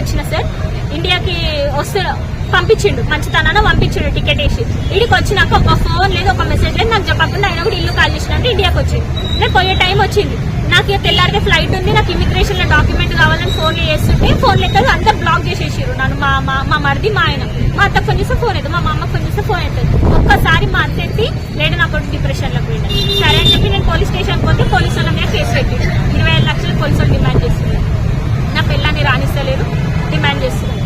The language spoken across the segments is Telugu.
వచ్చిన సార్ ఇండియాకి వస్తే పంపించిండు మంచితనాన పంపించిండు టికెట్ వేసి. ఇడికి వచ్చినాక ఒక ఫోన్ లేదు ఒక మెసేజ్ లేదు నాకు చెప్పకుండా ఆయన కూడా ఇల్లు కాల్ చేసినట్టు ఇండియాకి వచ్చింది నేను పోయే టైం వచ్చింది. నాకు ఇక ఫ్లైట్ ఉంది నాకు ఇమిగ్రేషన్లో డాక్యుమెంట్ కావాలని ఫోన్ చేస్తుంటే ఫోన్ లెక్కలు అందరు బ్లాక్ చేసేసారు నన్ను మా మా మా మరిది మా ఆయన. మా అత్త ఫోన్ చేస్తే ఫోన్ అవుతుంది మా అమ్మ ఫోన్ చేస్తే ఫోన్ అవుతుంది. ఒక్కసారి మా అత్త ఎత్తి లేడు నా కొడుకు డిప్రెషన్లో పోయింది సరే అని చెప్పి నేను పోలీస్ స్టేషన్ పోతే పోలీసు వాళ్ళ మీద కేసు పెట్టి ఇరవై ఐదు లక్షలు పోలీసు వాళ్ళు డిమాండ్ చేస్తున్నారు నా పిల్లని రాణిస్తలేరు డిమాండ్ చేస్తున్నారు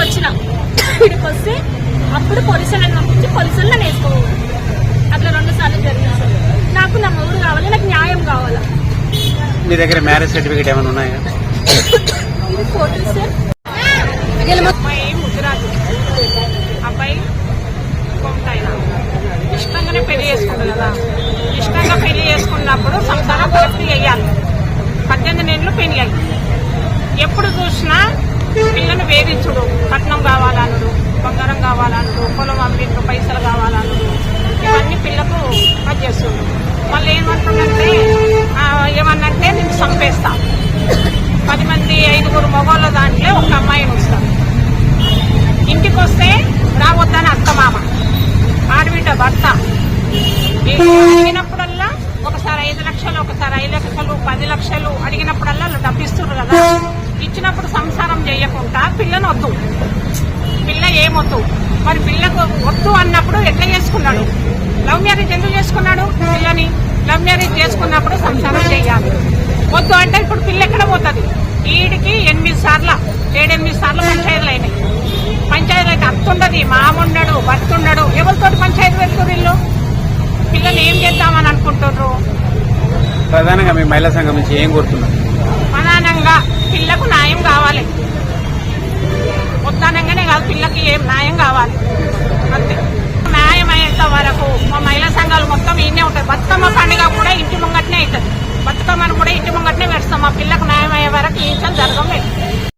అని ఇడికి వచ్చిన ఇడికి వస్తే అప్పుడు పోలీసు వాళ్ళని పంపించి పోలీసు వాళ్ళు నన్ను వేసుకోవాలి. అట్లా రెండు సార్లు జరిగింది. సార్ నాకు నా మూడు కావాలి నాకు న్యాయం కావాలా? మీ దగ్గర మ్యారేజ్ సర్టిఫికేట్ ఏమైనా ఉన్నాయా? ఫోటో సార్ అమ్మాయి ముద్దురాజు అబ్బాయి కొంటాయన ఇష్టంగానే పెళ్ళి చేసుకుంటారు కదా. ఇష్టంగా పెళ్ళి చేసుకున్నప్పుడు సంసారం పూర్తి చేయాలి పద్దెనిమిది నెలలు పెళ్ళి అయ్యి ఎప్పుడు చూసినా పిల్లని వేధించుడు. కట్నం కావాలనుడు బంగారం కావాలనుడు పొలం అమ్మిండు పైసలు కావాలనుడు. ఇవన్నీ పిల్లకు అది చేస్తుండు మళ్ళీ ఏమంటుందంటే ఏమన్నంటే నేను చంపేస్తా. పది మంది ఐదుగురు మగవాళ్ళ దాంట్లో ఒక అమ్మాయిని వస్తాను ఇంటికి వస్తే రావద్దని అత్తమామ. ఆడబిడ్డ భర్త. అడిగినప్పుడల్లా ఒకసారి ఐదు లక్షలు ఒకసారి ఐదు లక్షలు పది లక్షలు అడిగినప్పుడల్లా వాళ్ళు డబ్బిస్తున్నారు కదా. ఇచ్చినప్పుడు సంసారం చేయకుండా పిల్లని వద్దు. పిల్ల ఏమొద్దు? మరి పిల్లకు వద్దు అన్నప్పుడు ఎట్లా చేసుకున్నాడు? లవ్ మ్యారేజ్ ఎందుకు చేసుకున్నాడు? పిల్లని లవ్ మ్యారేజ్ చేసుకున్నప్పుడు సంసారం చేయాలి. వద్దు అంటే ఇప్పుడు పిల్ల ఎక్కడ పోతుంది? వీడికి ఎనిమిది సార్లు ఏడెనిమిది సార్లు పంచాయతీలు అయినాయి. పంచాయతీలు అయితే అత్తుండదు మాముండడు భర్తుండడు ఎవరితో పంచాయతీ వెళ్తున్నారు వీళ్ళు? పిల్లలు ఏం చేద్దామని అనుకుంటున్నారు ప్రధానంగా మీ మహిళా సంఘం నుంచి ఏం కోరుతున్నారు? ఏం న్యాయం కావాలి. అంతే. న్యాయమయ్యేంత వరకు? మా మహిళా సంఘాలు మొత్తం ఇన్నే ఉంటాయి. బతుకమ్మ పండుగ కూడా ఇంటి ముంగట్నే అవుతుంది బతుకమ్మను కూడా ఇంటి ముంగట్నే పెడతాం మా పిల్లకు న్యాయమయ్యే వరకు ఏం జరగలేదు